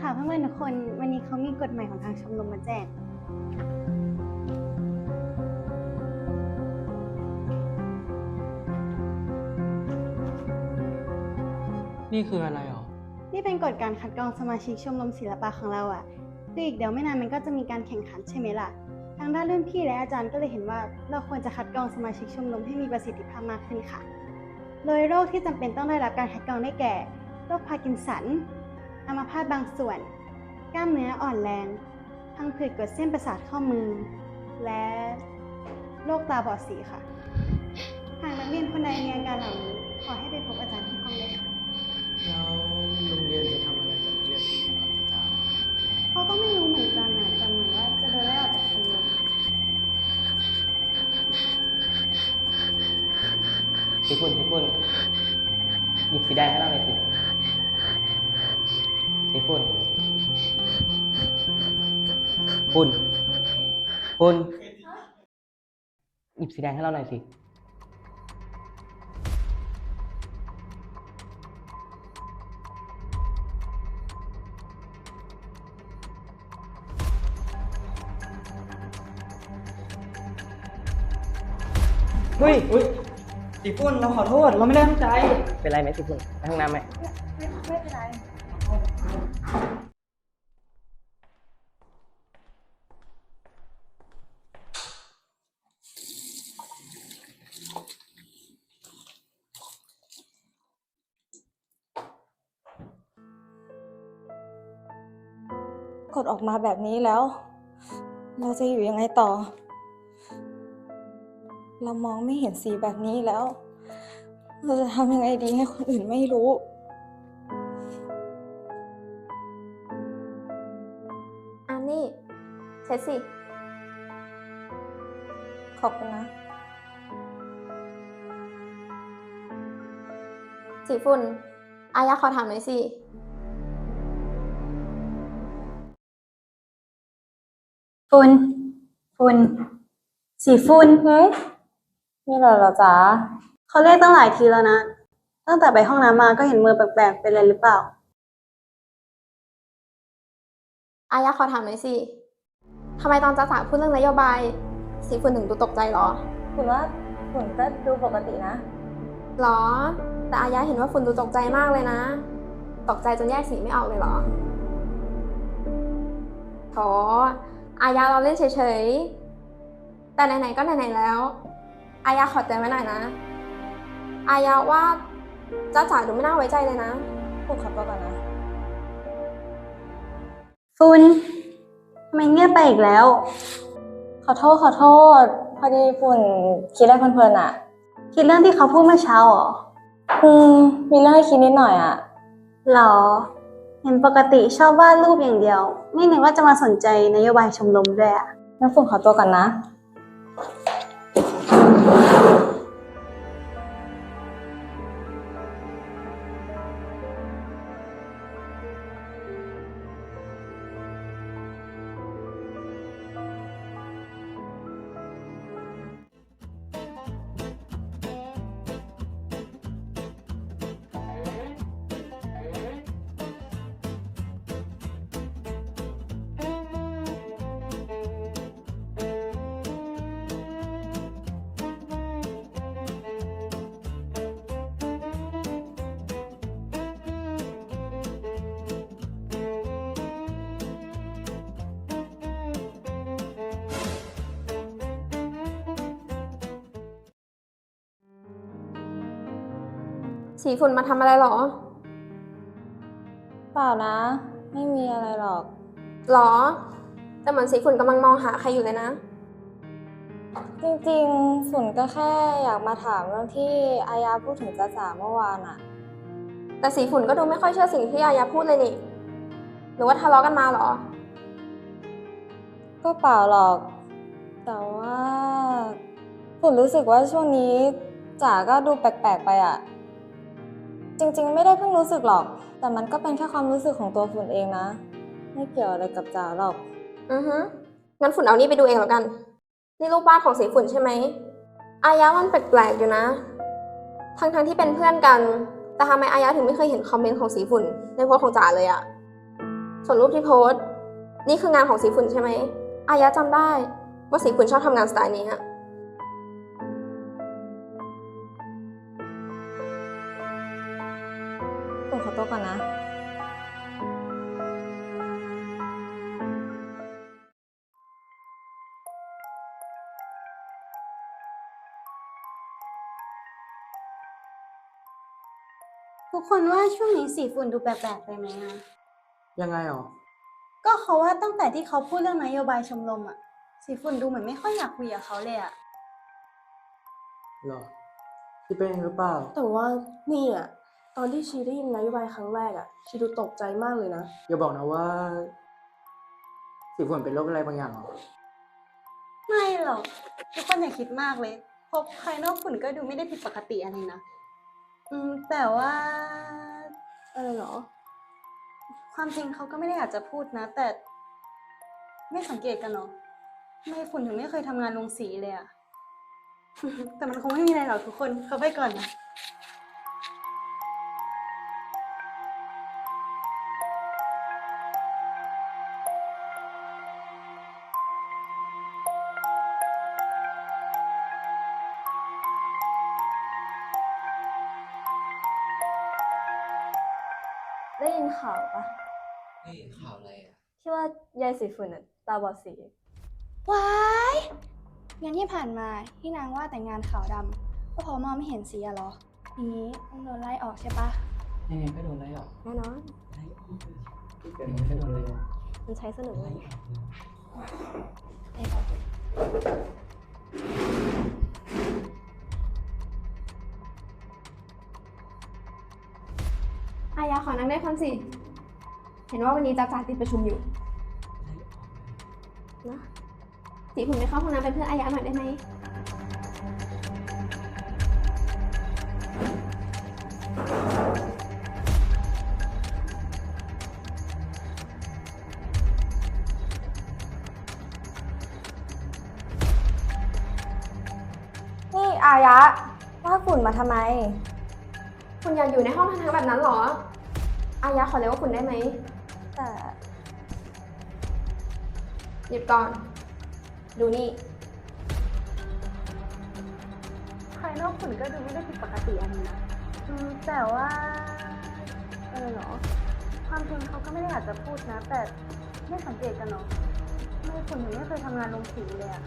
ค่ะเพื่อนๆทุกคนวันนี้เขามีกฎใหม่ของทางชมรมมาแจ้งนี่คืออะไรหรอ นี่เป็นกฎการคัดกรองสมาชิกชมรมศิลปะของเราอะ่ะคืออีกเดี๋ยวไม่นานมันก็จะมีการแข่งขันใช่ไหมล่ะ ทางด้านรุ่นพี่และอาจารย์ก็เลยเห็นว่า เราควรจะคัดกรองสมาชิกชมรมให้มีประสิทธิภาพมากขึ้นค่ะ โดยโรคที่จำเป็นต้องได้รับการคัดกรองได้แก่ โรคพาร์กินสัน อัมพาตบางส่วน กล้ามเนื้ออ่อนแรงพังผืดกดเส้นประสาทข้อมือ และโรคตาบอดสีค่ะ หากนักเรียนคนใดมีอาการเหล่านี้ ขอให้ไปพบอาจารย์ที่ห้องเลยค่ะแล้วโรงเรียนจะทำอะไรกับนักเรียนคนนี้เหรอจ๊ะเขาก็ไม่รู้เหมือนกันนะแต่เหมือนว่าจะโดนไล่ออกจากชมรมสีฝุ่นสีฝุ่นหยิบสีแดงให้เราหน่อยสิสีฝุ่น ฝุ่นฝุ่นหยิบสีแดงให้เราหน่อยสิ เฮ้ย อุ้ยสีฝุ่นเราขอโทษ เราไม่ได้ตั้งใจ เป็นไรไหมสีฝุ่นไปห้องน้ำไหมไม่ กดออกมาแบบนี้แล้ว เราจะอยู่ยังไงต่อ เรามองไม่เห็นสีแบบนี้แล้ว เราจะทำยังไงดีให้คนอื่นไม่รู้อันนี้เช็ดสิ ขอบคุณนะสีฝุ่นอายะขอถามหน่อยสิ ฝุ่นฝุ่นสีฝุ่นเฮ้ยนี่เหรอเหรอจ๊ะเขาเรียกตั้งหลายทีแล้วนะ ตั้งแต่ไปห้องน้ำมาก็เห็นมือแปลกๆเป็นอะไรหรือเปล่า อายะขอถามหน่อยสิทำไมตอนจ้าจ๋าพูดเรื่องนโยบาย สีฝุ่นถึงดูตกใจเหรอคุณว่าฝุ่นก็ดูปกตินะ หรอ แต่อายะเห็นว่าฝุ่นดูตกใจมากเลยนะ ตกใจจนแยกสีไม่ออกเลยเหรอโถ อายะเราเล่นเฉยๆ แต่ไหนๆก็ไหนๆแล้ว อายะขอเตือนไว้หน่อยนะ อายะว่าจ้าจ๋าดูไม่น่าไว้ใจเลยนะคุณขอตัวก่อนนะฝุ่นทำไมเงียบไปอีกแล้ว ขอโทษขอโทษ พอดีฝุ่นคิดได้เพลินๆอะคิดเรื่องที่เขาพูดเมื่อเช้าเหรอ อืม มีเรื่องให้คิดนิดหน่อยอะหรอ เห็นปกติชอบวาดรูปอย่างเดียว ไม่นึกว่าจะมาสนใจนโยบายชมรมด้วยอะน้ำฝนขอตัวก่อนนะ สีฝุ่นมาทำอะไรหรอ เปล่านะ ไม่มีอะไรหรอก หรอ แต่เหมือนสีฝุ่นกำลังมองหาใครอยู่เลยนะ จริงๆ ฝุ่นก็แค่อยากมาถามเรื่องที่อายาพูดถึงจ้าจ๋าเมื่อวานอะแต่สีฝุ่นก็ดูไม่ค่อยเชื่อสิ่งที่อายะพูดเลยนี่ หรือว่าทะเลาะกันมาเหรอ ก็เปล่าหรอก แต่ว่าฝุ่นรู้สึกว่าช่วงนี้จ๋าก็ดูแปลกๆไปอะ จริงๆ ไม่ได้เพิ่งรู้สึกหรอก แต่มันก็เป็นแค่ความรู้สึกของตัวฝุ่นเองนะ ไม่เกี่ยวอะไรกับจ๋าหรอก อือฮึงั้นฝุ่นเอานี่ไปดูเองแล้วกัน นี่รูปวาดของสีฝุ่นใช่ไหม อายะมันแปลกๆอยู่นะ ทั้งๆที่เป็นเพื่อนกัน แต่ทำไมอายะถึงไม่เคยเห็นคอมเมนต์ของสีฝุ่น ในโพสต์ของจ๋าเลยอะส่วนรูปที่โพสต์ นี่คืองานของสีฝุ่นใช่ไหมอายะจำได้ว่าสีฝุ่นชอบทำงานสไตล์นี้อะ กคนว่าช่วงนี้สีฝุ่นดูแปลกๆไปไหมอะยังไงหรอ ก็เขาว่าตั้งแต่ที่เขาพูดเรื่องนโยบายชมรมอะสีฝุ่นดูเหมือนไม่ค่อยอยากคุยกับเขาเลยอะหรอที่เป็นหรือเปล่า แต่ว่านี่อะตอนที่ชีได้ยินนโยบายครั้งแรกอะชีดูตกใจมากเลยนะ อย่าบอกนะว่า สีฝุ่นเป็นโรคอะไรบางอย่างหรอ ไม่หรอกทุกคนอย่าคิดมากเลยเพราะภายนอกฝุ่นก็ดูไม่ได้ผิดปกติอะไรนะ อืมแต่ว่าอะไรเหรอ ความจริงเขาก็ไม่ได้อยากจะพูดนะ แต่ ไม่สังเกตกันเนาะไม่ฝุ่นถึงไม่เคยทำงานลงสีเลยอะ แต่มันคงไม่มีอะไรหรอกทุกคนเขาไปก่อนนะายายสีฝุ่นอะตาบอดสีว้ายงานที่ผ่านมาที่นางว่าแต่งงานขาวดำก็เพราะมองไม่เห็นสีอะเหรออย่างนี้ต้องโดนไล่ออกใช่ปะยังไงก็โดนไล่ออกแน่นอนยังไงก็โดนไล่ออกมันใช้สนุกเลยไล่ออกอายะขอนั่งได้คนสิ เห็นว่าวันนี้จ้าจ๋าติดประชุมอยู่ นะสีฝุ่นไปเข้าห้องน้ำเป็นเพื่อนอายะหน่อยได้ไหมนี่อายะลากฝุ่นมาทำไม คุณอยากอยู่ในห้องทั้งๆแบบนั้นเหรอ อายะขอเรียกว่าคุณได้ไหม แต่ หยุดก่อน ดูนี่ ภายนอกฝุ่นก็ดูไม่ได้ผิดปกติอะไรนะอืมแต่ว่าอะไรเหรอความจริงเขาก็ไม่ได้อยากจะพูดนะ แต่ไม่สังเกตกันเนาะทำไม่ฝุ่นถึงไม่เคยทำงานลงสีเลยอะ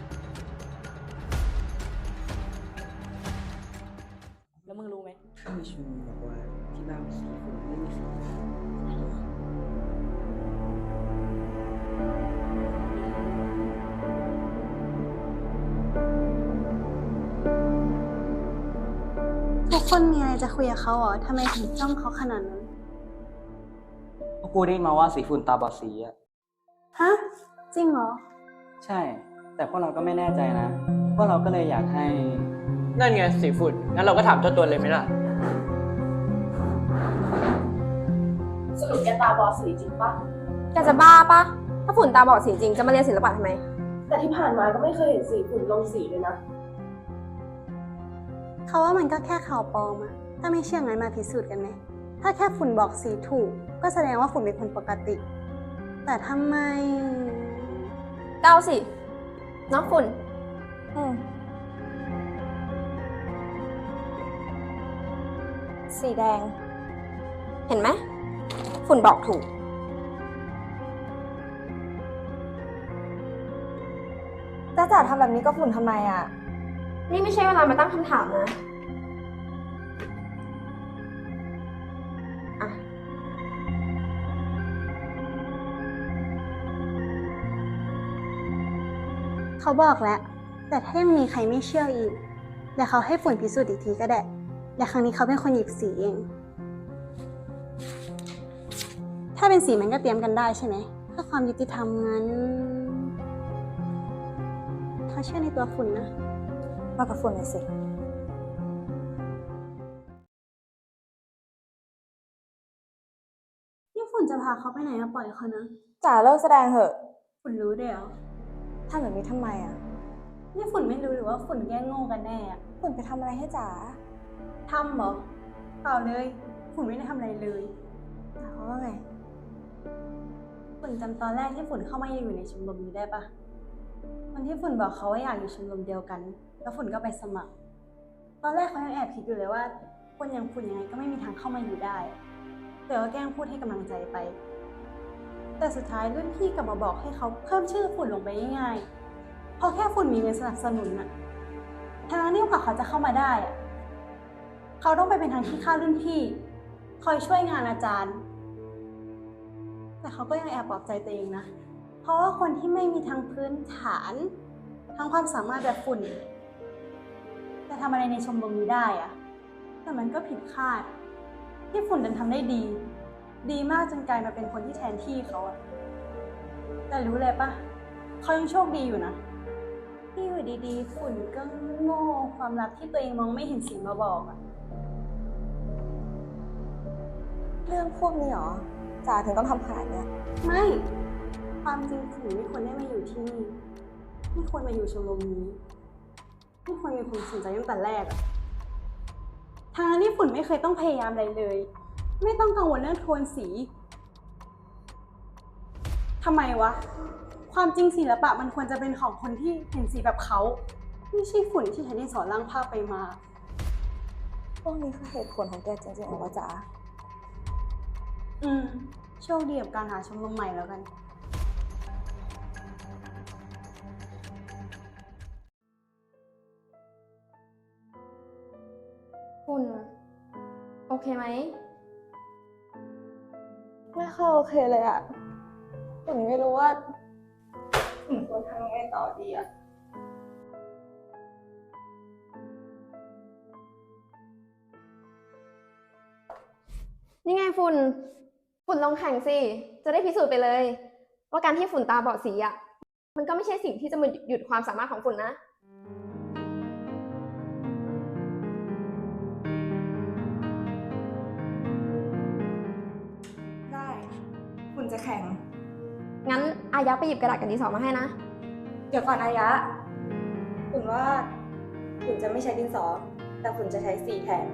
แล้วมึงรู้ไหมพี่ชูบอกว่าที่บ้านสีฝุ่นไม่มีสี คนมีอะไรจะคุยกับเขาเหรอทำไมถึงจ้องเขาขนาดนั้นพวกกูได้ยินมาว่าสีฝุ่นตาบอดสีอะฮะ จริงเหรอ ใช่ แต่พวกเราก็ไม่แน่ใจนะ พวกเราก็เลยอยากให้ นั่นไงสีฝุ่นงั้นเราก็ถามเจ้าตัวเลยไหมล่ะ สรุปแกตาบอดสีจริงปะแกจะบ้าปะถ้าฝุ่นตาบอดสีจริงจะมาเรียนศิลปะทำไม แต่ที่ผ่านมาก็ไม่เคยเห็นสีฝุ่นลงสีเลยนะ เขาว่ามันก็แค่ข่าวปลอมอะถ้าไม่เชื่องั้นมาพิสูจน์กันไหม ถ้าแค่ฝุ่นบอกสีถูก ก็แสดงว่าฝุ่นเป็นคนปกติ แต่ทำไมเก้าสิ น้องฝุ่น อืม สีแดง เห็นไหม ฝุ่นบอกถูก จ้าจ๋าทำแบบนี้ก็ฝุ่นทำไมอะ นี่ไม่ใช่เวลามาตั้งคำถามนะ อะ เขาบอกแล้ว แต่ถ้ายังมีใครไม่เชื่ออีกเดี๋ยวเขาให้ฝุ่นพิสูจน์อีกทีก็ได้และครั้งนี้เขาเป็นคนหยิบสีเอง ถ้าเป็นสีมันก็เตรียมกันได้ใช่ไหมถ้าความยุติธรรมงั้นเขาเชื่อในตัวฝุ่นนะ มากับฝุ่นหน่อยสินี่ฝุ่นจะพาเขาไปไหนมาปล่อยเขานะ จ๋าเลิกแสดงเถอะฝุ่นรู้ด้วยเหรอทำแบบนี้ทำไมอะ นี่ฝุ่นไม่รู้หรือว่าฝุ่นแกล้งโง่กันแน่อะฝุ่นไปทำอะไรให้จ๋าทำเหรอเปล่าเลย ฝุ่นไม่ได้ทำอะไรเลย จ๋าเขาว่าไง ฝุ่นจำตอนแรกที่ฝุ่นเข้ามาอยู่ในชมรมนี้ได้ปะ วันที่ฝุ่นบอกเขาว่าอยากอยู่ชมรมเดียวกัน แล้วฝุ่นก็ไปสมัคร ตอนแรกเขายังแอบคิดอยู่เลยว่า คนอย่างฝุ่นยังไงก็ไม่มีทางเข้ามาอยู่ได้แต่ก็แกล้งพูดให้กำลังใจไป แต่สุดท้ายรุ่นพี่กลับมาบอกให้เขาเพิ่มชื่อฝุ่นลงไปง่ายๆพราะแค่ฝุ่นมีเงินสนับสนุนอะทั้งที่กว่าเขาจะเข้ามาได้อะเขาต้องไปเป็นทางที่ข้ารุ่นพี่ คอยช่วยงานอาจารย์ แต่เขาก็ยังแอบปลอบใจตัวเองนะ เพราะว่าคนที่ไม่มีทั้งพื้นฐานทั้งความสามารถแบบฝุ่นจะทำอะไรในชมรมนี้ได้อะแต่มันก็ผิดคาด ที่ฝุ่นดันทำได้ดี ดีมากจนกลายมาเป็นคนที่แทนที่เขาอะแต่รู้เลยปะเขายังโชคดีอยู่นะที่อยู่ดีๆ ฝุ่นก็โง่ความลับที่ตัวเองมองไม่เห็นสีมาบอกอะเรื่องพวกนี้เหรอจ๋าถึงต้องทำขนาดเนี้ยไม่ ความจริงฝุ่นไม่ควรได้มาอยู่ที่นี่ ไม่ควรมาอยู่ชมรมนี้ ไม่ควรมีคนสนใจตั้งแต่แรกอะทางนั้นที่ฝุ่นไม่เคยต้องพยายามอะไรเลย ไม่ต้องกังวลเรื่องโทนสีทำไมวะ ความจริงศิลปะมันควรจะเป็นของคนที่เห็นสีแบบเขา ไม่ใช่ฝุ่นที่ใช้ดินสอร่างภาพไปมา พวกนี้คือเหตุผลของแกจริงๆเหรอวะจ๋าอืม โชคดีกับการหาชมรมใหม่แล้วกัน ฝุ่นโอเคไหม ไม่ค่อยโอเคเลยอะผมไม่รู้ว่าผมควรทำยังไงต่อดีอะนี่ไงฝุ่น ฝุ่นลองแข่งสิ จะได้พิสูจน์ไปเลย ว่าการที่ฝุ่นตาบอดสีอะมันก็ไม่ใช่สิ่งที่จะมาหยุดความสามารถของฝุ่นนะ จะแข่ง งั้นอายะไปหยิบกระดาษกับดินสอมาให้นะ เดี๋ยวก่อนอายะคุณว่าคุณจะไม่ใช้ดินสอ แต่คุณจะใช้สีแทน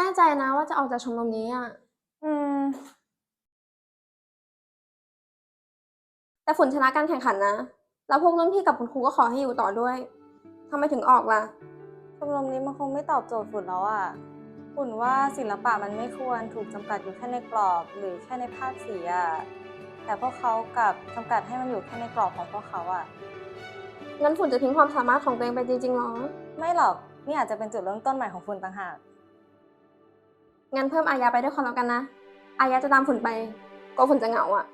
แน่ใจนะว่าจะออกจากชมรมนี้อะ อืม แต่ฝุ่นชนะการแข่งขันนะ แล้วพวกรุ่นพี่กับคุณครูก็ขอให้อยู่ต่อด้วยทำไมถึงออกล่ะ ชมรมนี้มันคงไม่ตอบโจทย์ฝุ่นแล้วอะฝุ่นว่าศิลปะมันไม่ควรถูกจำกัดอยู่แค่ในกรอบหรือแค่ในภาพสีอะแต่พวกเขากลับจำกัดให้มันอยู่แค่ในกรอบของพวกเขาอะงั้นฝุ่นจะทิ้งความสามารถของตัวเองไปจริงๆหรอ ไม่หรอก นี่อาจจะเป็นจุดเริ่มต้นใหม่ของฝุ่นต่างหาก งั้นเพิ่มอายาไปด้วยคนแล้วกันนะ อายาจะตามฝุ่นไป ก็ฝุ่นจะเหงาอะ